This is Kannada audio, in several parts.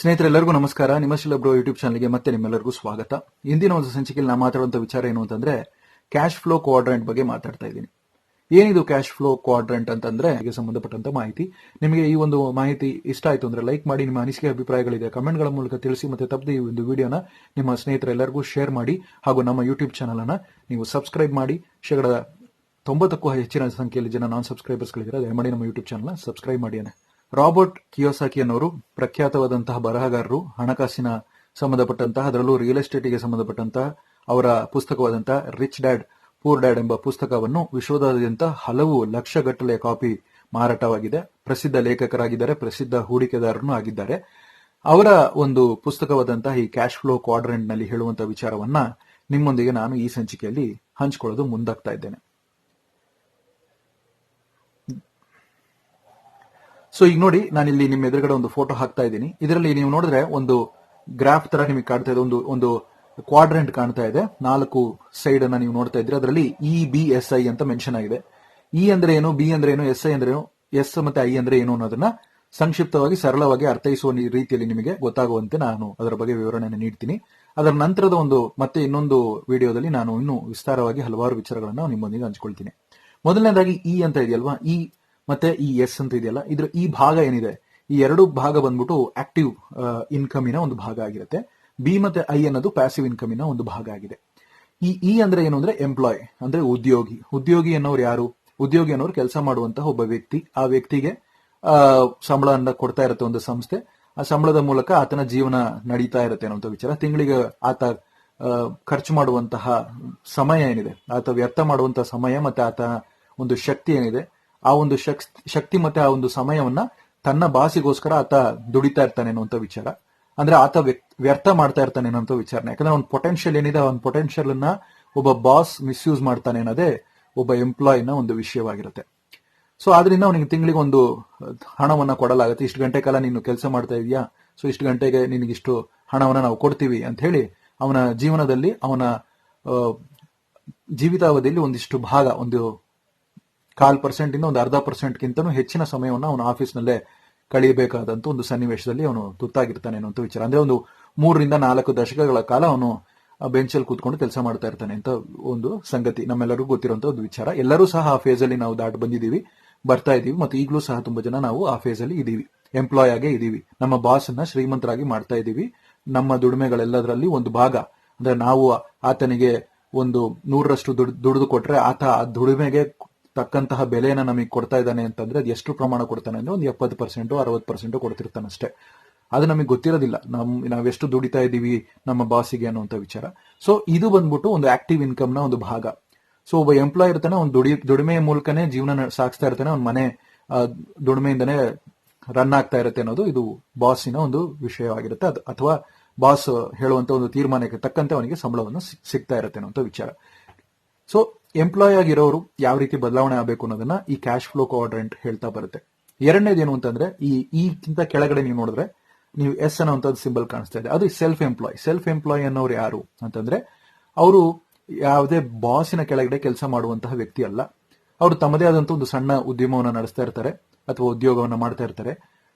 ಸ್ನೇಹಿತರೆಲ್ಲರಿಗೂ ನಮಸ್ಕಾರ. ನಿಮ್ಮ ಬ್ರೋ ಯೂಟ್ಯೂಬ್ ಚಾನಲ್ಗೆ ಮತ್ತೆ ನಿಮ್ಮೆಲ್ಲರಿಗೂ ಸ್ವಾಗತ. ಇಂದಿನ ಒಂದು ಸಂಚಿಕೆಯಲ್ಲಿ ನಾನು ಮಾತಾಡುವಂತ ವಿಚಾರ ಏನು ಅಂತಂದ್ರೆ ಕ್ಯಾಶ್ ಫ್ಲೋ ಕ್ವಾಡ್ರೆಂಟ್ ಬಗ್ಗೆ ಮಾತಾಡ್ತಾ ಇದ್ದೀನಿ. ಏನಿದು ಕ್ಯಾಶ್ ಫ್ಲೋ ಕ್ವಾಡ್ರೆಂಟ್ ಅಂತಂದ್ರೆ, ಇದಕ್ಕೆ ಸಂಬಂಧಪಟ್ಟಂತ ಮಾಹಿತಿ. ನಿಮಗೆ ಈ ಒಂದು ಮಾಹಿತಿ ಇಷ್ಟ ಆಯ್ತು ಅಂದ್ರೆ ಲೈಕ್ ಮಾಡಿ, ನಿಮ್ಮ ಅನಿಸಿಕೆ ಅಭಿಪ್ರಾಯಗಳಿದೆ ಕಮೆಂಟ್ಗಳ ಮೂಲಕ ತಿಳಿಸಿ ಮತ್ತೆ ತಪ್ಪದೆ ಈ ಒಂದು ವಿಡಿಯೋನ ನಿಮ್ಮ ಸ್ನೇಹಿತರೆಲ್ಲರಿಗೂ ಶೇರ್ ಮಾಡಿ ಹಾಗೂ ನಮ್ಮ ಯೂಟ್ಯೂಬ್ ಚಾನಲ್ ಅನ್ನ ನೀವು ಸಬ್ಸ್ಕ್ರೈಬ್ ಮಾಡಿ. ಶೇಕಡ ತೊಂಬತ್ತಕ್ಕೂ ಹೆಚ್ಚಿನ ಸಂಖ್ಯೆಯಲ್ಲಿ ಜನ ನಾನ್ ಸಬ್ಸ್ಕ್ರೈಬರ್ಸ್ಗಳಿದ್ದಾರೆ ದಯಮಾಡಿ ನಮ್ಮ ಯೂಟ್ಯೂಬ್ ಚಾನಲ್ ಸಬ್ಸ್ಕ್ರೈಬ್ ಮಾಡಿ ರಾಬರ್ಟ್ ಕಿಯೋಸಾಕಿ ಅನ್ನೋರು ಪ್ರಖ್ಯಾತವಾದಂತಹ ಬರಹಗಾರರು, ಹಣಕಾಸಿನ ಸಂಬಂಧಪಟ್ಟಂತಹ, ಅದರಲ್ಲೂ ರಿಯಲ್ ಎಸ್ಟೇಟ್ಗೆ ಸಂಬಂಧಪಟ್ಟಂತಹ, ಅವರ ಪುಸ್ತಕವಾದಂತಹ ರಿಚ್ ಡ್ಯಾಡ್, ಪೂರ್ ಡ್ಯಾಡ್ ಎಂಬ ಪುಸ್ತಕವನ್ನು ವಿಶ್ವದಾದ್ಯಂತ ಹಲವು ಲಕ್ಷಗಟ್ಟಲೆಯ ಕಾಪಿ ಮಾರಾಟವಾಗಿದೆ. ಪ್ರಸಿದ್ಧ ಲೇಖಕರಾಗಿದ್ದಾರೆ, ಪ್ರಸಿದ್ಧ ಹೂಡಿಕೆದಾರರು ಆಗಿದ್ದಾರೆ. ಅವರ ಒಂದು ಪುಸ್ತಕವಾದಂತಹ ಈ ಕ್ಯಾಶ್ ಫ್ಲೋ ಕ್ವಾಡ್ರೆಂಟ್ನಲ್ಲಿ ಹೇಳುವಂತಹ ವಿಚಾರವನ್ನ ನಿಮ್ಮೊಂದಿಗೆ ನಾನು ಈ ಸಂಚಿಕೆಯಲ್ಲಿ ಹಂಚಿಕೊಳ್ಳೋದು ಮುಂದಾಗ್ತಾ ಇದ್ದೇನೆ. ಸೊ ಈಗ ನೋಡಿ ನಾನು ಇಲ್ಲಿ ನಿಮ್ಮ ಎದುರುಗಡೆ ಒಂದು ಫೋಟೋ ಹಾಕ್ತಾ ಇದ್ದೀನಿ. ಇದರಲ್ಲಿ ನೀವು ನೋಡಿದ್ರೆ ಒಂದು ಗ್ರಾಫ್ ತರ ನಿಮಗೆ ಕಾಣ್ತಾ ಇದೆ. ಒಂದು ಒಂದು ಕ್ವಾಡ್ರೆಂಟ್ ಕಾಣ್ತಾ ಇದೆ. ನಾಲ್ಕು ಸೈಡ್ ಅನ್ನ ನೀವು ನೋಡ್ತಾ ಇದ್ರೆ ಅದರಲ್ಲಿ ಇ ಬಿ ಎಸ್ ಐ ಅಂತ ಮೆನ್ಷನ್ ಆಗಿದೆ. ಇ ಅಂದ್ರೆ ಏನು? ಬಿ ಅಂದ್ರೆ ಏನು? ಎಸ್ ಐ ಅಂದ್ರೆ ಏನು? ಎಸ್ ಮತ್ತೆ ಐ ಅಂದ್ರೆ ಏನು ಅನ್ನೋದನ್ನ ಸಂಕ್ಷಿಪ್ತವಾಗಿ, ಸರಳವಾಗಿ ಅರ್ಥೈಸುವ ರೀತಿಯಲ್ಲಿ ನಿಮಗೆ ಗೊತ್ತಾಗುವಂತೆ ನಾನು ಅದರ ಬಗ್ಗೆ ವಿವರಣೆಯನ್ನು ನೀಡ್ತೀನಿ. ಅದರ ನಂತರದ ಒಂದು, ಮತ್ತೆ ಇನ್ನೊಂದು ವಿಡಿಯೋದಲ್ಲಿ ನಾನು ಇನ್ನೂ ವಿಸ್ತಾರವಾಗಿ ಹಲವಾರು ವಿಚಾರಗಳನ್ನು ನಿಮ್ಮೊಂದಿಗೆ ಹಂಚಿಕೊಳ್ತೀನಿ. ಮೊದಲನೇದಾಗಿ ಇ ಅಂತ ಇದೆಯಲ್ವಾ? ಇ ಮತ್ತೆ ಈ ಎಸ್ ಅಂತ ಇದೆಯಲ್ಲ, ಇದ್ರ ಈ ಭಾಗ ಏನಿದೆ, ಈ ಎರಡು ಭಾಗ ಬಂದ್ಬಿಟ್ಟು ಆಕ್ಟಿವ್ ಇನ್ಕಮಿನ ಒಂದು ಭಾಗ ಆಗಿರುತ್ತೆ. ಬಿ ಮತ್ತೆ ಐ ಅನ್ನೋದು ಪ್ಯಾಸಿವ್ ಇನ್ಕಮಿನ ಒಂದು ಭಾಗ ಆಗಿದೆ. ಈ ಇ ಅಂದ್ರೆ ಏನು ಅಂದ್ರೆ ಎಂಪ್ಲಾಯ್ ಅಂದ್ರೆ ಉದ್ಯೋಗಿ. ಉದ್ಯೋಗಿ ಅನ್ನೋರು ಯಾರು? ಉದ್ಯೋಗಿ ಅನ್ನೋರು ಕೆಲಸ ಮಾಡುವಂತಹ ಒಬ್ಬ ವ್ಯಕ್ತಿ. ಆ ವ್ಯಕ್ತಿಗೆ, ಆ ಸಂಬಳವನ್ನ ಕೊಡ್ತಾ ಇರುತ್ತೆ ಒಂದು ಸಂಸ್ಥೆ. ಆ ಸಂಬಳದ ಮೂಲಕ ಆತನ ಜೀವನ ನಡೀತಾ ಇರುತ್ತೆ ಅನ್ನೋ ವಿಚಾರ. ತಿಂಗಳಿಗೆ ಆತ ಖರ್ಚು ಮಾಡುವಂತಹ ಸಮಯ ಏನಿದೆ, ಆತ ವ್ಯರ್ಥ ಮಾಡುವಂತಹ ಸಮಯ ಮತ್ತೆ ಆತ ಒಂದು ಶಕ್ತಿ ಏನಿದೆ ಆ ಒಂದು ಶಕ್- ಶಕ್ತಿ ಮತ್ತೆ ಆ ಒಂದು ಸಮಯವನ್ನ ತನ್ನ ಬಾಸಿಗೋಸ್ಕರ ಆತ ದುಡಿತಾ ಇರ್ತಾನೆ ಅನ್ನುವಂಥ ವಿಚಾರ. ಅಂದ್ರೆ ಆತ ವ್ಯರ್ಥ ಮಾಡ್ತಾ ಇರ್ತಾನೆ ಅನ್ನೋಂಥ ವಿಚಾರಣೆ. ಯಾಕಂದ್ರೆ ಅವ್ನ ಪೊಟೆನ್ಶಿಯಲ್ ಏನಿದೆ, ಅವ್ನ ಪೊಟೆನ್ಶಿಯಲ್ ಅನ್ನ ಒಬ್ಬ ಬಾಸ್ ಮಿಸ್ಯೂಸ್ ಮಾಡ್ತಾನೆ ಅನ್ನೋದೇ ಒಬ್ಬ ಎಂಪ್ಲಾಯಿನ ಒಂದು ವಿಷಯವಾಗಿರುತ್ತೆ. ಸೊ ಆದ್ರಿಂದ ಅವನಿಗೆ ತಿಂಗಳಿಗೆ ಒಂದು ಹಣವನ್ನ ಕೊಡಲಾಗುತ್ತೆ. ಇಷ್ಟು ಗಂಟೆ ಕಾಲ ನೀನು ಕೆಲಸ ಮಾಡ್ತಾ ಇದೀಯಾ? ಸೊ ಇಷ್ಟು ಗಂಟೆಗೆ ನಿನಗಿಷ್ಟು ಹಣವನ್ನ ನಾವು ಕೊಡ್ತೀವಿ ಅಂತ ಹೇಳಿ ಅವನ ಜೀವನದಲ್ಲಿ ಅವನ ಜೀವಿತಾವಧಿಯಲ್ಲಿ ಒಂದಿಷ್ಟು ಭಾಗ, ಒಂದು ಕಾಲ್ ಪರ್ಸೆಂಟ್ ಇಂದ ಒಂದು ಅರ್ಧ ಪರ್ಸೆಂಟ್ ಗಿಂತನೂ ಹೆಚ್ಚಿನ ಸಮಯವನ್ನು ಅವನು ಆಫೀಸ್ನಲ್ಲೇ ಕಳೆಯಬೇಕಾದಂತ ಒಂದು ಸನ್ನಿವೇಶದಲ್ಲಿ ಅವನು ತುತ್ತಾಗಿರ್ತಾನೆ ಅನ್ನುವಂಥ ವಿಚಾರ. ಅಂದ್ರೆ ಒಂದು ಮೂರರಿಂದ ನಾಲ್ಕು ದಶಕಗಳ ಕಾಲ ಅವನು ಬೆಂಚಲ್ಲಿ ಕೂತ್ಕೊಂಡು ಕೆಲಸ ಮಾಡ್ತಾ ಇರ್ತಾನೆ ಅಂತ ಒಂದು ಸಂಗತಿ. ನಮ್ಮೆಲ್ಲರಿಗೂ ಗೊತ್ತಿರುವಂತ ಒಂದು ವಿಚಾರ. ಎಲ್ಲರೂ ಸಹ ಆ ಫೇಸ್ ಅಲ್ಲಿ ನಾವು ದಾಟ್ ಬಂದಿದ್ದೀವಿ, ಬರ್ತಾ ಇದೀವಿ ಮತ್ತು ಈಗಲೂ ಸಹ ತುಂಬಾ ಜನ ನಾವು ಆ ಫೇಸ್ ಅಲ್ಲಿ ಇದೀವಿ ಎಂಪ್ಲಾಯ್ ಆಗೇ ಇದೀವಿ ನಮ್ಮ ಬಾಸ್ ಅನ್ನ ಶ್ರೀಮಂತರಾಗಿ ಮಾಡ್ತಾ ಇದ್ದೀವಿ. ನಮ್ಮ ದುಡಿಮೆಗಳೆಲ್ಲದರಲ್ಲಿ ಒಂದು ಭಾಗ. ಅಂದ್ರೆ ನಾವು ಆತನಿಗೆ ಒಂದು ನೂರರಷ್ಟು ದುಡ್- ದುಡಿದು ಕೊಟ್ರೆ ಆತ ಆ ದುಡಿಮೆಗೆ ತಕ್ಕಂತಹ ಬೆಲೆನ ನಮಗೆ ಕೊಡ್ತಾ ಇದ್ದಾನೆ ಅಂತಂದ್ರೆ ಅದು ಎಷ್ಟು ಪ್ರಮಾಣ ಕೊಡ್ತಾನೆ ಅಂದ್ರೆ ಒಂದು ಎಪ್ಪತ್ತು ಪರ್ಸೆಂಟು, ಅರವತ್ತು ಪರ್ಸೆಂಟು ಕೊಡ್ತಿರ್ತಾನೆ ಅಷ್ಟೇ. ಅದು ನಮಗೆ ಗೊತ್ತಿರೋದಿಲ್ಲ. ನಮ್, ನಾವೆಷ್ಟು ದುಡಿತಾ ಇದ್ದೀವಿ ನಮ್ಮ ಬಾಸಿಗೆ ಅನ್ನುವಂಥ ವಿಚಾರ. ಸೊ ಇದು ಬಂದ್ಬಿಟ್ಟು ಒಂದು ಆಕ್ಟಿವ್ ಇನ್ಕಮ್ನ ಒಂದು ಭಾಗ. ಸೊ ಒಬ್ಬ ಎಂಪ್ಲಾಯ್ ಇರ್ತಾನೆ ಒಂದು ದುಡಿ, ದುಡಿಮೆಯ ಮೂಲಕನೇ ಜೀವನ ಸಾಗಿಸ್ತಾ ಇರ್ತಾನೆ, ಅವ್ನ ಮನೆ ದುಡಿಮೆಯಿಂದನೇ ರನ್ ಆಗ್ತಾ ಇರುತ್ತೆ ಅನ್ನೋದು ಇದು ಬಾಸಿನ ಒಂದು ವಿಷಯವಾಗಿರುತ್ತೆ. ಅದು, ಅಥವಾ ಬಾಸ್ ಹೇಳುವಂತ ಒಂದು ತೀರ್ಮಾನಕ್ಕೆ ತಕ್ಕಂತೆ ಅವನಿಗೆ ಸಂಬಳವನ್ನು ಸಿಗ್ತಾ ಇರುತ್ತೆ ಅನ್ನುವಂಥ ವಿಚಾರ. ಸೊ ಎಂಪ್ಲಾಯ್ ಆಗಿರೋರು ಯಾವ ರೀತಿ ಬದಲಾವಣೆ ಆಗಬೇಕು ಅನ್ನೋದನ್ನ ಈ ಕ್ಯಾಶ್ ಫ್ಲೋ ಕ್ವಾಡ್ರೆಂಟ್ ಹೇಳ್ತಾ ಬರುತ್ತೆ. ಎರಡನೇದು ಏನು ಅಂತಂದ್ರೆ ಈ ಈಗಿಂತ ಕೆಳಗಡೆ ನೀವು ನೋಡಿದ್ರೆ ನೀವು ಎಸ್ ಅನ್ನೋ ಸಿಂಬಲ್ ಕಾಣಿಸ್ತಾ ಇದೆ. ಅದು ಸೆಲ್ಫ್ ಎಂಪ್ಲಾಯ್ ಸೆಲ್ಫ್ ಎಂಪ್ಲಾಯ್ ಅನ್ನೋರು ಯಾರು ಅಂತಂದ್ರೆ ಅವರು ಯಾವುದೇ ಬಾಸಿನ ಕೆಳಗಡೆ ಕೆಲಸ ಮಾಡುವಂತಹ ವ್ಯಕ್ತಿ ಅಲ್ಲ. ಅವರು ತಮ್ಮದೇ ಆದಂತ ಒಂದು ಸಣ್ಣ ಉದ್ಯಮವನ್ನು ನಡೆಸ್ತಾ ಇರ್ತಾರೆ ಅಥವಾ ಉದ್ಯೋಗವನ್ನು ಮಾಡ್ತಾ ಇರ್ತಾರೆ.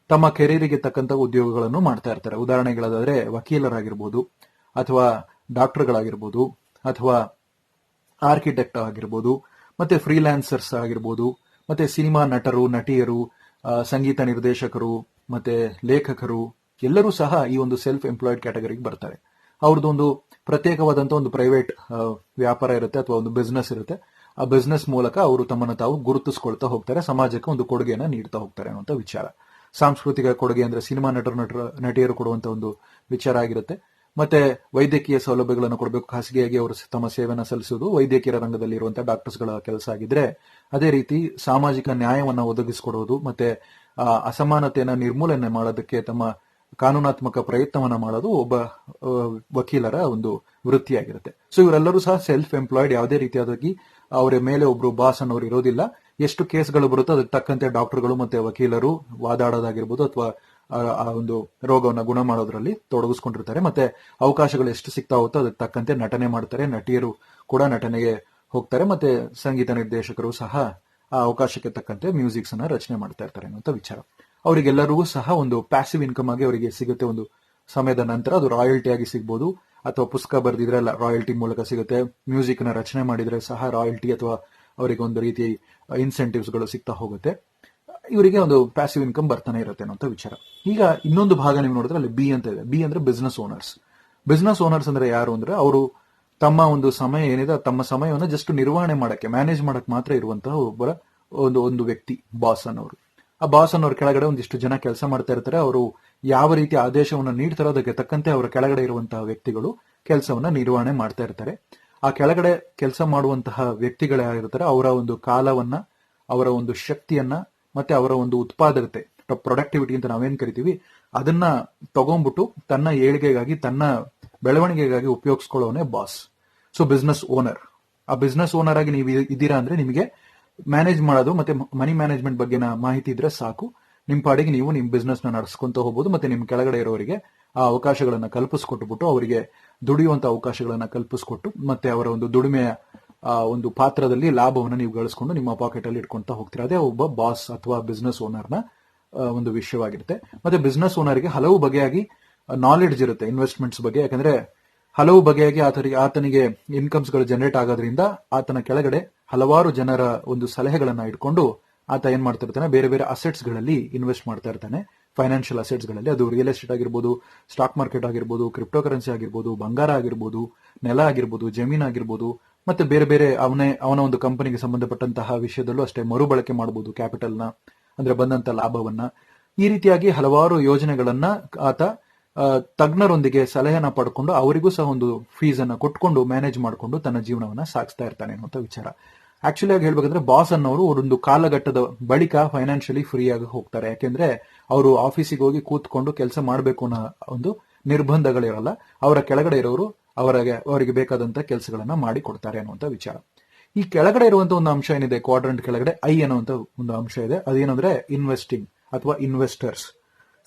ತಮ್ಮ ಕೆರಿಯರಿಗೆ ತಕ್ಕಂತ ಉದ್ಯೋಗಗಳನ್ನು ಮಾಡ್ತಾ ಇರ್ತಾರೆ. ಉದಾಹರಣೆಗಳಾದ್ರೆ ವಕೀಲರಾಗಿರ್ಬೋದು ಅಥವಾ ಡಾಕ್ಟರ್ಗಳಾಗಿರ್ಬೋದು ಅಥವಾ ಆರ್ಕಿಟೆಕ್ಟ್ ಆಗಿರ್ಬೋದು, ಮತ್ತೆ ಫ್ರೀಲ್ಯಾನ್ಸರ್ಸ್ ಆಗಿರ್ಬೋದು, ಮತ್ತೆ ಸಿನಿಮಾ ನಟರು, ನಟಿಯರು ಸಂಗೀತ ನಿರ್ದೇಶಕರು, ಮತ್ತೆ ಲೇಖಕರು, ಎಲ್ಲರೂ ಸಹ ಈ ಒಂದು ಸೆಲ್ಫ್ ಎಂಪ್ಲಾಯ್ಡ್ ಕ್ಯಾಟಗರಿಗೆ ಬರ್ತಾರೆ. ಅವ್ರದ್ದು ಒಂದು ಪ್ರತ್ಯೇಕವಾದಂತ ಒಂದು ಪ್ರೈವೇಟ್ ವ್ಯಾಪಾರ ಇರುತ್ತೆ ಅಥವಾ ಒಂದು ಬಿಸ್ನೆಸ್ ಇರುತ್ತೆ. ಆ ಬಿಸ್ನೆಸ್ ಮೂಲಕ ಅವರು ತಮ್ಮನ್ನು ತಾವು ಗುರುತಿಸ್ಕೊಳ್ತಾ ಹೋಗ್ತಾರೆ, ಸಮಾಜಕ್ಕೆ ಒಂದು ಕೊಡುಗೆಯನ್ನ ನೀಡ್ತಾ ಹೋಗ್ತಾರೆ ಅನ್ನುವಂಥ ವಿಚಾರ. ಸಾಂಸ್ಕೃತಿಕ ಕೊಡುಗೆ ಅಂದ್ರೆ ಸಿನಿಮಾ ನಟರು ನಟರ ನಟಿಯರು ಕೊಡುವಂತ ಒಂದು ವಿಚಾರ ಆಗಿರುತ್ತೆ. ಮತ್ತೆ ವೈದ್ಯಕೀಯ ಸೌಲಭ್ಯಗಳನ್ನು ಕೊಡಬೇಕು. ಖಾಸಗಿಯಾಗಿ ಅವರು ತಮ್ಮ ಸೇವೆಯನ್ನು ಸಲ್ಲಿಸುವುದು ವೈದ್ಯಕೀಯ ರಂಗದಲ್ಲಿ ಇರುವಂತಹ ಡಾಕ್ಟರ್ಸ್ಗಳ ಕೆಲಸ ಆಗಿದ್ರೆ ಅದೇ ರೀತಿ ಸಾಮಾಜಿಕ ನ್ಯಾಯವನ್ನ ಒದಗಿಸಿಕೊಡುವುದು ಮತ್ತೆ ಅಸಮಾನತೆಯನ್ನು ನಿರ್ಮೂಲನೆ ಮಾಡೋದಕ್ಕೆ ತಮ್ಮ ಕಾನೂನಾತ್ಮಕ ಪ್ರಯತ್ನವನ್ನ ಮಾಡೋದು ಒಬ್ಬ ವಕೀಲರ ಒಂದು ವೃತ್ತಿಯಾಗಿರುತ್ತೆ. ಸೊ ಇವರೆಲ್ಲರೂ ಸಹ ಸೆಲ್ಫ್ ಎಂಪ್ಲಾಯ್ಡ್ ಯಾವುದೇ ರೀತಿಯಾದಾಗಿ ಅವರ ಮೇಲೆ ಒಬ್ರು ಬಾಸ್ ಅನ್ನೋರು ಇರೋದಿಲ್ಲ. ಎಷ್ಟು ಕೇಸ್ಗಳು ಬರುತ್ತೋ ಅದಕ್ಕೆ ತಕ್ಕಂತೆ ಡಾಕ್ಟರ್ಗಳು ಮತ್ತೆ ವಕೀಲರು ವಾದಾಡೋದಾಗಿರ್ಬೋದು ಅಥವಾ ಆ ಒಂದು ರೋಗವನ್ನ ಗುಣ ಮಾಡೋದ್ರಲ್ಲಿ ತೊಡಗಿಸ್ಕೊಂಡಿರ್ತಾರೆ. ಮತ್ತೆ ಅವಕಾಶಗಳು ಎಷ್ಟು ಸಿಗ್ತಾ ಹೋಗುತ್ತೋ ಅದಕ್ಕೆ ತಕ್ಕಂತೆ ನಟನೆ ಮಾಡ್ತಾರೆ. ನಟಿಯರು ಕೂಡ ನಟನೆಗೆ ಹೋಗ್ತಾರೆ. ಮತ್ತೆ ಸಂಗೀತ ನಿರ್ದೇಶಕರು ಸಹ ಆ ಅವಕಾಶಕ್ಕೆ ತಕ್ಕಂತೆ ಮ್ಯೂಸಿಕ್ಸ್ ಅನ್ನ ರಚನೆ ಮಾಡ್ತಾ ಇರ್ತಾರೆ ಅನ್ನುವಂಥ ವಿಚಾರ. ಅವರಿಗೆಲ್ಲರಿಗೂ ಸಹ ಒಂದು ಪ್ಯಾಸಿವ್ ಇನ್ಕಮ್ ಆಗಿ ಅವರಿಗೆ ಸಿಗುತ್ತೆ ಒಂದು ಸಮಯದ ನಂತರ. ಅದು ರಾಯಲ್ಟಿ ಆಗಿ ಸಿಗ್ಬೋದು. ಅಥವಾ ಪುಸ್ತಕ ಬರೆದಿದ್ರೆ ರಾಯಲ್ಟಿ ಮೂಲಕ ಸಿಗುತ್ತೆ. ಮ್ಯೂಸಿಕ್ನ ರಚನೆ ಮಾಡಿದ್ರೆ ಸಹ ರಾಯಲ್ಟಿ ಅಥವಾ ಅವರಿಗೆ ಒಂದು ರೀತಿ ಇನ್ಸೆಂಟಿವ್ಸ್ಗಳು ಸಿಗ್ತಾ ಹೋಗುತ್ತೆ. ಇವರಿಗೆ ಒಂದು ಪ್ಯಾಸಿವ್ ಇನ್ಕಮ್ ಬರ್ತಾನೆ ಇರುತ್ತೆ ಅನ್ನೋಂತ ವಿಚಾರ. ಈಗ ಇನ್ನೊಂದು ಭಾಗ ನೀವು ನೋಡಿದ್ರೆ ಅಲ್ಲಿ ಬಿ ಅಂತ ಇದೆ. ಬಿ ಅಂದ್ರೆ ಬಿಸ್ನೆಸ್ ಓನರ್ಸ್ ಬಿಸ್ನೆಸ್ ಓನರ್ಸ್ ಅಂದ್ರೆ ಯಾರು ಅಂದ್ರೆ ಅವರು ತಮ್ಮ ಒಂದು ಸಮಯ ಏನಿದೆ, ತಮ್ಮ ಸಮಯವನ್ನು ಜಸ್ಟ್ ನಿರ್ವಹಣೆ ಮಾಡಕ್ಕೆ ಮ್ಯಾನೇಜ್ ಮಾಡಕ್ ಮಾತ್ರ ಇರುವಂತಹ ಒಬ್ಬರ ಒಂದು ಒಂದು ವ್ಯಕ್ತಿ ಬಾಸ್ ಅನ್ನೋರು. ಆ ಬಾಸ್ ಅನ್ನೋರ್ ಕೆಳಗಡೆ ಒಂದಿಷ್ಟು ಜನ ಕೆಲಸ ಮಾಡ್ತಾ ಇರ್ತಾರೆ. ಅವರು ಯಾವ ರೀತಿ ಆದೇಶವನ್ನು ನೀಡ್ತಾರೋ ಅದಕ್ಕೆ ತಕ್ಕಂತೆ ಅವರ ಕೆಳಗಡೆ ಇರುವಂತಹ ವ್ಯಕ್ತಿಗಳು ಕೆಲಸವನ್ನ ನಿರ್ವಹಣೆ ಮಾಡ್ತಾ ಇರ್ತಾರೆ. ಆ ಕೆಳಗಡೆ ಕೆಲಸ ಮಾಡುವಂತಹ ವ್ಯಕ್ತಿಗಳು ಯಾರಿರ್ತಾರೆ ಅವರ ಒಂದು ಕಾಲವನ್ನ, ಅವರ ಒಂದು ಶಕ್ತಿಯನ್ನ ಮತ್ತೆ ಅವರ ಒಂದು ಉತ್ಪಾದಕತೆ ಪ್ರೊಡಕ್ಟಿವಿಟಿ ಅಂತ ನಾವೇನ್ ಕರಿತೀವಿ, ಅದನ್ನ ತಗೊಂಡ್ಬಿಟ್ಟು ತನ್ನ ಏಳಿಗೆಗಾಗಿ, ತನ್ನ ಬೆಳವಣಿಗೆಗಾಗಿ ಉಪಯೋಗಿಸ್ಕೊಳ್ಳೋನೆ ಬಾಸ್ ಸೊ ಬಿಸ್ನೆಸ್ ಓನರ್ ಆ ಬಿಸ್ನೆಸ್ ಓನರ್ ಆಗಿ ನೀವು ಇದ್ದೀರಾ ಅಂದ್ರೆ ನಿಮಗೆ ಮ್ಯಾನೇಜ್ ಮಾಡೋದು ಮತ್ತೆ ಮನಿ ಮ್ಯಾನೇಜ್ಮೆಂಟ್ ಬಗ್ಗೆ ಮಾಹಿತಿ ಇದ್ರೆ ಸಾಕು. ನಿಮ್ ಪಾಡಿಗೆ ನೀವು ನಿಮ್ ಬಿಸ್ನೆಸ್ನ ನಡೆಸ್ಕೊಂತ ಹೋಗ್ಬೋದು ಮತ್ತೆ ನಿಮ್ ಕೆಳಗಡೆ ಇರೋರಿಗೆ ಆ ಅವಕಾಶಗಳನ್ನ ಕಲ್ಪಿಸ್ಕೊಟ್ಬಿಟ್ಟು ಅವರಿಗೆ ದುಡಿಯುವಂತ ಅವಕಾಶಗಳನ್ನ ಕಲ್ಪಿಸ್ಕೊಟ್ಟು ಮತ್ತೆ ಅವರ ಒಂದು ದುಡಿಮೆಯ ಒಂದು ಪಾತ್ರದಲ್ಲಿ ಲಾಭವನ್ನು ನೀವು ಗಳಿಸ್ಕೊಂಡು ನಿಮ್ಮ ಪಾಕೆಟ್ ಅಲ್ಲಿ ಇಟ್ಕೊಂತ ಹೋಗ್ತೀರಾ? ಅದೇ ಒಬ್ಬ ಬಾಸ್ ಅಥವಾ ಬಿಸ್ನೆಸ್ ಓನರ್ನ ಒಂದು ವಿಷಯವಾಗಿರುತ್ತೆ. ಮತ್ತೆ ಬಿಸ್ನೆಸ್ ಓನರ್ಗೆ ಹಲವು ಬಗೆಯಾಗಿ ನಾಲೆಡ್ಜ್ ಇರುತ್ತೆ ಇನ್ವೆಸ್ಟ್ಮೆಂಟ್ಸ್ ಬಗ್ಗೆ. ಯಾಕಂದ್ರೆ ಹಲವು ಬಗೆಯಾಗಿ ಆತನಿಗೆ ಆತನಿಗೆ ಇನ್ಕಮ್ಸ್ಗಳು ಜನರೇಟ್ ಆಗೋದ್ರಿಂದ ಆತನ ಕೆಳಗಡೆ ಹಲವಾರು ಜನರ ಒಂದು ಸಲಹೆಗಳನ್ನ ಇಟ್ಕೊಂಡು ಆತ ಏನ್ ಮಾಡ್ತಾ ಇರ್ತಾನೆ ಬೇರೆ ಬೇರೆ ಅಸೆಟ್ಸ್ಗಳಲ್ಲಿ ಇನ್ವೆಸ್ಟ್ ಮಾಡ್ತಾ ಇರ್ತಾನೆ. ಫೈನಾನ್ಷಿಯಲ್ ಅಸೆಟ್ಸ್ಗಳಲ್ಲಿ. ಅದು ರಿಯಲ್ ಎಸ್ಟೇಟ್ ಆಗಿರ್ಬೋದು ಸ್ಟಾಕ್ ಮಾರ್ಕೆಟ್ ಆಗಿರ್ಬೋದು ಕ್ರಿಪ್ಟೋ ಕರೆನ್ಸಿ ಆಗಿರ್ಬೋದು, ಬಂಗಾರ ಆಗಿರ್ಬೋದು, ನೆಲ ಆಗಿರ್ಬೋದು, ಜಮೀನ್ ಆಗಿರ್ಬೋದು ಮತ್ತೆ ಬೇರೆ ಬೇರೆ ಅವನೇ, ಅವನ ಒಂದು ಕಂಪನಿಗೆ ಸಂಬಂಧಪಟ್ಟಂತಹ ವಿಷಯದಲ್ಲೂ ಅಷ್ಟೇ ಮರುಬಳಕೆ ಮಾಡಬಹುದು ಕ್ಯಾಪಿಟಲ್ನ ಅಂದ್ರೆ ಬಂದಂತ ಲಾಭವನ್ನ. ಈ ರೀತಿಯಾಗಿ ಹಲವಾರು ಯೋಜನೆಗಳನ್ನ ಆತ ತಜ್ಞರೊಂದಿಗೆ ಸಲಹೆನ ಪಡ್ಕೊಂಡು ಅವರಿಗೂ ಸಹ ಒಂದು ಫೀಸ್ ಅನ್ನ ಕೊಟ್ಕೊಂಡು ಮ್ಯಾನೇಜ್ ಮಾಡಿಕೊಂಡು ತನ್ನ ಜೀವನವನ್ನ ಸಾಗಿಸ್ತಾ ಇರ್ತಾನೆ ಅನ್ನುವಂಥ ವಿಚಾರ. ಆಕ್ಚುಲಿ ಆಗಿ ಹೇಳ್ಬೇಕಂದ್ರೆ ಬಾಸ್ ಅನ್ನೋರು ಒಂದು ಕಾಲಘಟ್ಟದ ಬಳಿಕ ಫೈನಾನ್ಷಿಯಲಿ ಫ್ರೀ ಆಗಿ ಹೋಗ್ತಾರೆ. ಯಾಕೆಂದ್ರೆ ಅವರು ಆಫೀಸಿಗೆ ಹೋಗಿ ಕೂತ್ಕೊಂಡು ಕೆಲಸ ಮಾಡಬೇಕು ಅನ್ನೋ ಒಂದು ನಿರ್ಬಂಧಗಳಿರಲ್ಲ. ಅವರ ಕೆಳಗಡೆ ಇರೋರು ಅವರಿಗೆ ಅವರಿಗೆ ಬೇಕಾದಂತ ಕೆಲಸಗಳನ್ನ ಮಾಡಿ ಕೊಡ್ತಾರೆ ಅನ್ನುವಂಥ ವಿಚಾರ. ಈ ಕೆಳಗಡೆ ಇರುವಂತ ಒಂದು ಅಂಶ ಏನಿದೆ ಕ್ವಾಡ್ರೆಂಟ್ ಕೆಳಗಡೆ ಐ ಅನ್ನುವಂತ ಒಂದು ಅಂಶ ಇದೆ. ಅದೇನಂದ್ರೆ ಇನ್ವೆಸ್ಟಿಂಗ್ ಅಥವಾ ಇನ್ವೆಸ್ಟರ್ಸ್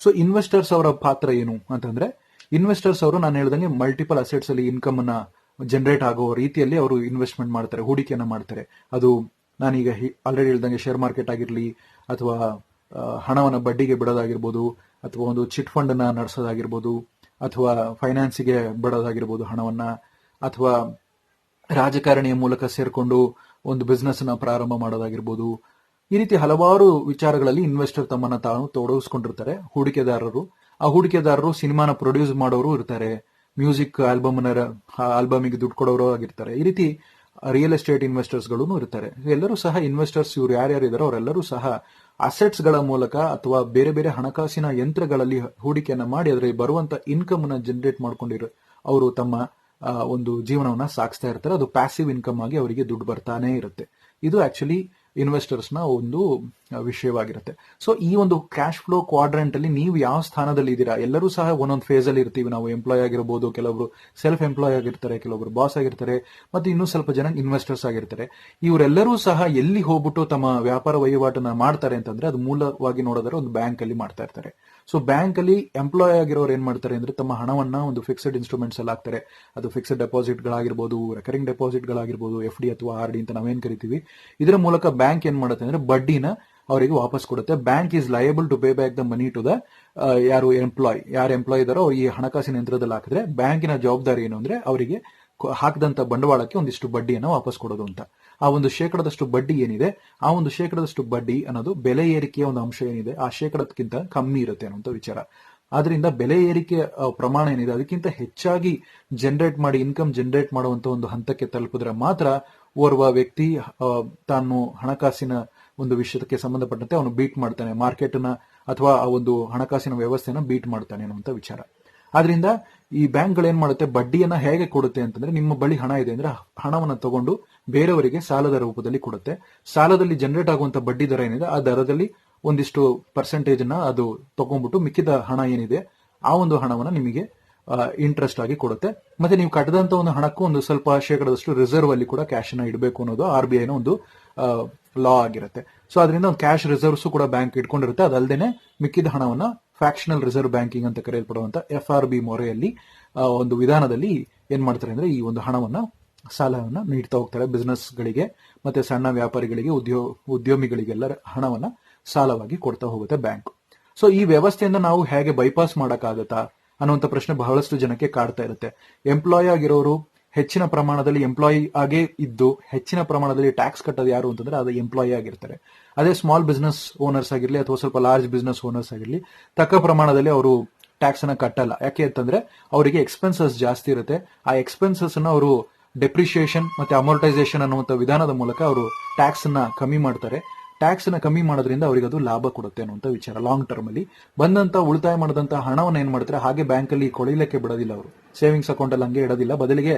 ಸೊ ಇನ್ವೆಸ್ಟರ್ಸ್ ಅವರ ಪಾತ್ರ ಏನು ಅಂತಂದ್ರೆ ಇನ್ವೆಸ್ಟರ್ಸ್ ಅವರು ನಾನು ಹೇಳ್ದಂಗೆ ಮಲ್ಟಿಪಲ್ ಅಸೆಟ್ಸ್ ಅಲ್ಲಿ ಇನ್ಕಮ್ ಅನ್ನ ಜನರೇಟ್ ಆಗೋ ರೀತಿಯಲ್ಲಿ ಅವರು ಇನ್ವೆಸ್ಟ್ಮೆಂಟ್ ಮಾಡ್ತಾರೆ, ಹೂಡಿಕೆಯನ್ನ ಮಾಡ್ತಾರೆ. ಅದು ನಾನೀಗ ಆಲ್ರೆಡಿ ಹೇಳ್ದಂಗೆ ಶೇರ್ ಮಾರ್ಕೆಟ್ ಆಗಿರ್ಲಿ ಅಥವಾ ಹಣವನ್ನ ಬಡ್ಡಿಗೆ ಬಿಡೋದಾಗಿರ್ಬೋದು ಅಥವಾ ಒಂದು ಚಿಟ್ ಫಂಡ್ ಅನ್ನ ನಡೆಸೋದಾಗಿರ್ಬೋದು. ಅಥವಾ ಫೈನಾನ್ಸಿಗೆ ಬಿಡೋದಾಗಿರ್ಬೋದು ಹಣವನ್ನ, ಅಥವಾ ರಾಜಕಾರಣಿಯ ಮೂಲಕ ಸೇರ್ಕೊಂಡು ಒಂದು ಬಿಸ್ನೆಸ್ನ ಪ್ರಾರಂಭ ಮಾಡೋದಾಗಿರ್ಬೋದು. ಈ ರೀತಿ ಹಲವಾರು ವಿಚಾರಗಳಲ್ಲಿ ಇನ್ವೆಸ್ಟರ್ ತಮ್ಮನ್ನ ತಾನು ತೊಡಗಿಸ್ಕೊಂಡಿರ್ತಾರೆ, ಹೂಡಿಕೆದಾರರು. ಆ ಹೂಡಿಕೆದಾರರು ಸಿನಿಮಾನ ಪ್ರೊಡ್ಯೂಸ್ ಮಾಡೋರು ಇರ್ತಾರೆ ಮ್ಯೂಸಿಕ್ ಆಲ್ಬಮ್ ಆಲ್ಬಮಿಗೆ ದುಡ್ಡು ಕೊಡೋರು ಆಗಿರ್ತಾರೆ. ಈ ರೀತಿ ರಿಯಲ್ ಎಸ್ಟೇಟ್ ಇನ್ವೆಸ್ಟರ್ಸ್ಗಳು ಇರ್ತಾರೆ. ಎಲ್ಲರೂ ಸಹ ಇನ್ವೆಸ್ಟರ್ಸ್ ಇವರು ಯಾರ್ಯಾರು ಇದಾರೋ ಅವರೆಲ್ಲರೂ ಸಹ ಅಸೆಟ್ಸ್ಗಳ ಮೂಲಕ ಅಥವಾ ಬೇರೆ ಬೇರೆ ಹಣಕಾಸಿನ ಯಂತ್ರಗಳಲ್ಲಿ ಹೂಡಿಕೆಯನ್ನ ಮಾಡಿ ಅದರಲ್ಲಿ ಬರುವಂತ ಇನ್ಕಮ್ ಅನ್ನ ಜನರೇಟ್ ಮಾಡ್ಕೊಂಡಿರೋ ಅವರು ತಮ್ಮ ಒಂದು ಜೀವನವನ್ನ ಸಾಗಿಸ್ತಾ ಇರ್ತಾರೆ. ಅದು ಪ್ಯಾಸಿವ್ ಇನ್ಕಮ್ ಆಗಿ ಅವರಿಗೆ ದುಡ್ಡು ಬರ್ತಾನೆ ಇರುತ್ತೆ. ಇದು ಆಕ್ಚುಲಿ ಇನ್ವೆಸ್ಟರ್ಸ್ನ ಒಂದು ವಿಷಯವಾಗಿರುತ್ತೆ. ಸೊ ಈ ಒಂದು ಕ್ಯಾಶ್ ಫ್ಲೋ ಕ್ವಾಡ್ರೆಂಟ್ ಅಲ್ಲಿ ನೀವು ಯಾವ ಸ್ಥಾನದಲ್ಲಿ ಇದ್ದೀರಾ? ಎಲ್ಲರೂ ಸಹ ಒಂದೊಂದು ಫೇಸ್ ಅಲ್ಲಿ ಇರ್ತೀವಿ. ನಾವು ಎಂಪ್ಲಾಯ್ ಆಗಿರ್ಬೋದು, ಕೆಲವರು ಸೆಲ್ಫ್ ಎಂಪ್ಲಾಯ್ ಆಗಿರ್ತಾರೆ, ಕೆಲವರು ಬಾಸ್ ಆಗಿರ್ತಾರೆ, ಮತ್ತೆ ಇನ್ನೂ ಸ್ವಲ್ಪ ಜನ ಇನ್ವೆಸ್ಟರ್ಸ್ ಆಗಿರ್ತಾರೆ. ಇವರೆಲ್ಲರೂ ಸಹ ಎಲ್ಲಿ ಹೋಗ್ಬಿಟ್ಟು ತಮ್ಮ ವ್ಯಾಪಾರ ವಹಿವಾಟನ್ನ ಮಾಡ್ತಾರೆ ಅಂತಂದ್ರೆ, ಅದು ಮೂಲವಾಗಿ ನೋಡಿದ್ರೆ ಒಂದು ಬ್ಯಾಂಕ್ ಅಲ್ಲಿ ಮಾಡ್ತಾ ಇರ್ತಾರೆ. ಸೊ ಬ್ಯಾಂಕ್ ಅಲ್ಲಿ ಎಂಪ್ಲಾಯ್ ಆಗಿರೋರು ಏನ್ ಮಾಡ್ತಾರೆ ಅಂದ್ರೆ ತಮ್ಮ ಹಣವನ್ನ ಒಂದು ಫಿಕ್ಸ್ಡ್ ಇನ್ಸ್ಟ್ರೂಮೆಂಟ್ಸ್ ಅಲ್ಲಿ ಹಾಕ್ತಾರೆ. ಅದು ಫಿಕ್ಸ್ಡ್ ಡೆಪಾಸಿಟ್ ಗಳಾಗಿರ್ಬೋದು ರೆಕರಿಂಗ್ ಡೆಪಾಸಿಟ್ ಗಳಾಗಿರ್ಬೋದು ಎಫ್ ಡಿ ಅಥವಾ ಆರ್ ಡಿ ಅಂತ ನಾವೇನ್ ಕರಿತೀವಿ. ಇದರ ಮೂಲಕ ಬ್ಯಾಂಕ್ ಏನ್ ಮಾಡುತ್ತೆ ಅಂದ್ರೆ ಬಡ್ಡಿನ ಅವರಿಗೆ ವಾಪಸ್ ಕೊಡುತ್ತೆ. Bank is liable to pay back the money to the ಯಾರು ಎಂಪ್ಲಾಯ್ ಯಾರು ಎಂಪ್ಲಾಯ್ ಇದಾರೋ ಈ ಹಣಕಾಸಿನ ಯಂತ್ರದಲ್ಲಿ ಹಾಕಿದ್ರೆ ಬ್ಯಾಂಕಿನ ಜವಾಬ್ದಾರಿ ಏನು ಅಂದ್ರೆ ಅವರಿಗೆ ಹಾಕಿದಂತ ಬಂಡವಾಳಕ್ಕೆ ಒಂದಿಷ್ಟು ಬಡ್ಡಿಯನ್ನು ವಾಪಸ್ ಕೊಡೋದು ಅಂತ. ಆ ಒಂದು ಶೇಕಡದಷ್ಟು ಬಡ್ಡಿ ಏನಿದೆ, ಆ ಒಂದು ಶೇಕಡದಷ್ಟು ಬಡ್ಡಿ ಅನ್ನೋದು ಬೆಲೆ ಏರಿಕೆಯ ಒಂದು ಅಂಶ ಏನಿದೆ, ಆ ಶೇಕಡಕ್ಕಿಂತ ಕಮ್ಮಿ ಇರುತ್ತೆ ಅನ್ನುವಂಥ ವಿಚಾರ. ಆದ್ರಿಂದ ಬೆಲೆ ಏರಿಕೆ ಪ್ರಮಾಣ ಏನಿದೆ, ಅದಕ್ಕಿಂತ ಹೆಚ್ಚಾಗಿ ಜನರೇಟ್ ಮಾಡಿ ಇನ್ಕಮ್ ಜನರೇಟ್ ಮಾಡುವಂತ ಒಂದು ಹಂತಕ್ಕೆ ತಲುಪಿದ್ರೆ ಮಾತ್ರ ಓರ್ವ ವ್ಯಕ್ತಿ ತಾನು ಹಣಕಾಸಿನ ಒಂದು ವಿಷಯಕ್ಕೆ ಸಂಬಂಧಪಟ್ಟಂತೆ ಅವನು ಬೀಟ್ ಮಾಡ್ತಾನೆ ಮಾರ್ಕೆಟ್ನ ಅಥವಾ ಆ ಒಂದು ಹಣಕಾಸಿನ ವ್ಯವಸ್ಥೆನ ಬೀಟ್ ಮಾಡ್ತಾನೆ ಅನ್ನುವಂಥ ವಿಚಾರ. ಆದ್ರಿಂದ ಈ ಬ್ಯಾಂಕ್ಗಳು ಏನ್ ಮಾಡುತ್ತೆ? ಬಡ್ಡಿಯನ್ನ ಹೇಗೆ ಕೊಡುತ್ತೆ ಅಂತಂದ್ರೆ ನಿಮ್ಮ ಬಳಿ ಹಣ ಇದೆ ಅಂದ್ರೆ ಹಣವನ್ನ ತಗೊಂಡು ಬೇರೆಯವರಿಗೆ ಸಾಲದ ರೂಪದಲ್ಲಿ ಕೊಡುತ್ತೆ. ಸಾಲದಲ್ಲಿ ಜನರೇಟ್ ಆಗುವಂತ ಬಡ್ಡಿ ದರ ಏನಿದೆ, ಆ ದರದಲ್ಲಿ ಒಂದಿಷ್ಟು ಪರ್ಸೆಂಟೇಜ್ನ ಅದು ತಗೊಂಡ್ಬಿಟ್ಟು ಮಿಕ್ಕಿದ ಹಣ ಏನಿದೆ, ಆ ಒಂದು ಹಣವನ್ನ ನಿಮಗೆ ಇಂಟ್ರೆಸ್ಟ್ ಆಗಿ ಕೊಡುತ್ತೆ. ಮತ್ತೆ ನೀವು ಕಟ್ಟದಂತ ಒಂದು ಹಣಕ್ಕೂ ಒಂದು ಸ್ವಲ್ಪ ಶೇಕಡದಷ್ಟು ರಿಸರ್ವ್ ಅಲ್ಲಿ ಕೂಡ ಕ್ಯಾಶ್ನ ಇಡಬೇಕು ಅನ್ನೋದು ಆರ್ ಬಿ ಐನ ಒಂದು ಲಾ ಆಗಿರುತ್ತೆ. ಸೊ ಅದರಿಂದ ಒಂದು ಕ್ಯಾಶ್ ರಿಸರ್ವ್ಸ್ ಕೂಡ ಬ್ಯಾಂಕ್ ಇಟ್ಕೊಂಡಿರುತ್ತೆ. ಅದಲ್ಲದೆ ಮಿಕ್ಕಿದ ಹಣವನ್ನ ಫ್ಯಾಕ್ಷನಲ್ ರಿಸರ್ವ್ ಬ್ಯಾಂಕಿಂಗ್ ಅಂತ ಕರೆಯಲ್ಪಡುವಂತ ಎಫ್ ಆರ್ ಬಿ ಮೊರೆಯಲ್ಲಿ ಒಂದು ವಿಧಾನದಲ್ಲಿ ಏನ್ ಮಾಡ್ತಾರೆ ಅಂದ್ರೆ ಈ ಒಂದು ಹಣವನ್ನ, ಸಾಲವನ್ನ ನೀಡ್ತಾ ಹೋಗ್ತಾರೆ ಬಿಸ್ನೆಸ್ ಗಳಿಗೆ ಮತ್ತೆ ಸಣ್ಣ ವ್ಯಾಪಾರಿಗಳಿಗೆ, ಉದ್ಯೋ, ಉದ್ಯಮಿಗಳಿಗೆಲ್ಲ ಹಣವನ್ನ ಸಾಲವಾಗಿ ಕೊಡ್ತಾ ಹೋಗುತ್ತೆ ಬ್ಯಾಂಕ್. ಸೊ ಈ ವ್ಯವಸ್ಥೆಯಿಂದ ನಾವು ಹೇಗೆ ಬೈಪಾಸ್ ಮಾಡಕ್ಕಾಗತ್ತಾ ಅನ್ನುವಂಥ ಪ್ರಶ್ನೆ ಬಹಳಷ್ಟು ಜನಕ್ಕೆ ಕಾಡ್ತಾ ಇರುತ್ತೆ. ಎಂಪ್ಲಾಯ್ ಆಗಿರೋರು ಹೆಚ್ಚಿನ ಪ್ರಮಾಣದಲ್ಲಿ ಎಂಪ್ಲಾಯಿ ಆಗೇ ಇದ್ದು ಹೆಚ್ಚಿನ ಪ್ರಮಾಣದಲ್ಲಿ ಟ್ಯಾಕ್ಸ್ ಕಟ್ಟೋದು ಯಾರು ಅಂತಂದ್ರೆ ಅದು ಎಂಪ್ಲಾಯಿ ಆಗಿರ್ತಾರೆ. ಅದೇ ಸ್ಮಾಲ್ ಬಿಸ್ನೆಸ್ ಓನರ್ಸ್ ಆಗಿರಲಿ ಅಥವಾ ಸ್ವಲ್ಪ ಲಾರ್ಜ್ ಬಿಸ್ನೆಸ್ ಓನರ್ಸ್ ಆಗಿರಲಿ, ತಕ್ಕ ಪ್ರಮಾಣದಲ್ಲಿ ಅವರು ಟ್ಯಾಕ್ಸ್ ಅನ್ನ ಕಟ್ಟಲ್ಲ. ಯಾಕೆ ಅಂತಂದ್ರೆ ಅವರಿಗೆ ಎಕ್ಸ್ಪೆನ್ಸಸ್ ಜಾಸ್ತಿ ಇರುತ್ತೆ. ಆ ಎಕ್ಸ್ಪೆನ್ಸಸ್ ಅನ್ನ ಅವರು ಡೆಪ್ರಿಷಿಯೇಷನ್ ಮತ್ತೆ ಅಮೋರ್ಟೈಸೇಷನ್ ಅನ್ನುವಂಥ ವಿಧಾನದ ಮೂಲಕ ಅವರು ಟ್ಯಾಕ್ಸ್ ಅನ್ನ ಕಮ್ಮಿ ಮಾಡ್ತಾರೆ. ಟ್ಯಾಕ್ಸ್ನ ಕಮ್ಮಿ ಮಾಡೋದ್ರಿಂದ ಅವರಿಗೆ ಅದು ಲಾಭ ಕೊಡುತ್ತೆ ಅನ್ನುವಂಥ ವಿಚಾರ. ಲಾಂಗ್ ಟರ್ಮ್ ಅಲ್ಲಿ ಬಂದಂತ, ಉಳಿತಾಯ ಮಾಡಿದಂತ ಹಣವನ್ನು ಏನ್ ಮಾಡ್ತಾರೆ? ಹಾಗೆ ಬ್ಯಾಂಕ್ ಅಲ್ಲಿ ಕೊಳಿಲಕ್ಕೆ ಬಿಡೋದಿಲ್ಲ ಅವರು. ಸೇವಿಂಗ್ಸ್ ಅಕೌಂಟ್ ಅಲ್ಲಿ ಹಂಗೆ ಇಡೋದಿಲ್ಲ. ಬದಲಿಗೆ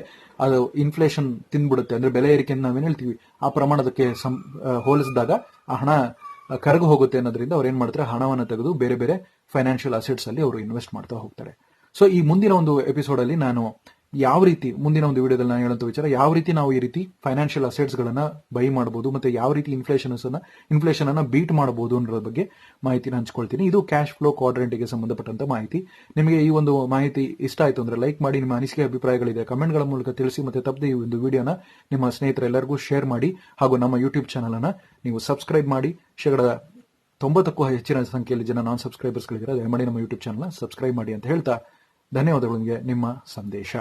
ಅದು ಇನ್ಫ್ಲೇಷನ್ ತಿಂದ್ಬಿಡುತ್ತೆ ಅಂದ್ರೆ ಬೆಲೆ ಏರಿಕೆ ನಾವೇನ್ ಹೇಳ್ತೀವಿ. ಆ ಪ್ರಮಾಣದಕ್ಕೆ ಹೋಲಿಸಿದಾಗ ಆ ಹಣ ಕರಗು ಹೋಗುತ್ತೆ ಅನ್ನೋದ್ರಿಂದ ಅವ್ರು ಏನ್ ಮಾಡ್ತಾರೆ? ಹಣವನ್ನು ತೆಗೆದು ಬೇರೆ ಬೇರೆ ಫೈನಾನ್ಷಿಯಲ್ ಅಸೆಟ್ಸ್ ಅಲ್ಲಿ ಅವರು ಇನ್ವೆಸ್ಟ್ ಮಾಡ್ತಾ ಹೋಗ್ತಾರೆ. ಸೊ ಈ ಮುಂದಿನ ಒಂದು ಎಪಿಸೋಡ್ ಅಲ್ಲಿ ನಾನು ಯಾವ ರೀತಿ ಮುಂದಿನ ಒಂದು ವಿಡಿಯೋದಲ್ಲಿ ನಾನು ಹೇಳುವಂತ ವಿಚಾರ, ಯಾವ ರೀತಿ ನಾವು ಈ ರೀತಿ ಫೈನಾನ್ಷಿಯಲ್ ಅಸೆಟ್ಸ್ ಗಳನ್ನ ಬೈ ಮಾಡಬಹುದು ಮತ್ತೆ ಯಾವ ರೀತಿ ಇನ್ಫ್ಲೇಷನ್ ಇನ್ಫ್ಲೇಷನ್ ಅನ್ನ ಬೀಟ್ ಮಾಡಬಹುದು ಅನ್ನೋದ್ರ ಬಗ್ಗೆ ಮಾಹಿತಿನ ಹಂಚ್ಕೊಳ್ತೀನಿ. ಇದು ಕ್ಯಾಶ್ ಫ್ಲೋ ಕ್ವಾಡ್ರೆಂಟ್ಗೆ ಸಂಬಂಧಪಟ್ಟಂತ ಮಾಹಿತಿ. ನಿಮಗೆ ಈ ಒಂದು ಮಾಹಿತಿ ಇಷ್ಟ ಆಯ್ತು ಅಂದ್ರೆ ಲೈಕ್ ಮಾಡಿ, ನಿಮ್ಮ ಅನಿಸಿಕೆ ಅಭಿಪ್ರಾಯಗಳಿದೆ ಕಮೆಂಟ್ಗಳ ಮೂಲಕ ತಿಳಿಸಿ, ಮತ್ತೆ ತಪ್ಪದೆ ಈ ಒಂದು ವಿಡಿಯೋನ ನಿಮ್ಮ ಸ್ನೇಹಿತರೆಲ್ಲರಿಗೂ ಶೇರ್ ಮಾಡಿ, ಹಾಗೂ ನಮ್ಮ ಯೂಟ್ಯೂಬ್ ಚಾನಲ್ ಅನ್ನ ನೀವು ಸಬ್ಸ್ಕ್ರೈಬ್ ಮಾಡಿ. ಶೇಕಡ ತೊಂಬತ್ತಕ್ಕೂ ಹೆಚ್ಚಿನ ಸಂಖ್ಯೆಯಲ್ಲಿ ಜನ ನಾನ್ ಸಬ್ಸ್ಕ್ರೈಬರ್ಸ್ ಗಳಿದ್ದಾರೆ, ದಯಮಾಡಿ ನಮ್ಮ ಯೂಟ್ಯೂಬ್ ಚಾನಲ್ ಸಬ್ಸ್ಕ್ರೈಬ್ ಮಾಡಿ ಅಂತ ಹೇಳ್ತಾ ಧನ್ಯವಾದಗಳೊಂದಿಗೆ ನಿಮ್ಮ ಸಂದೇಶ.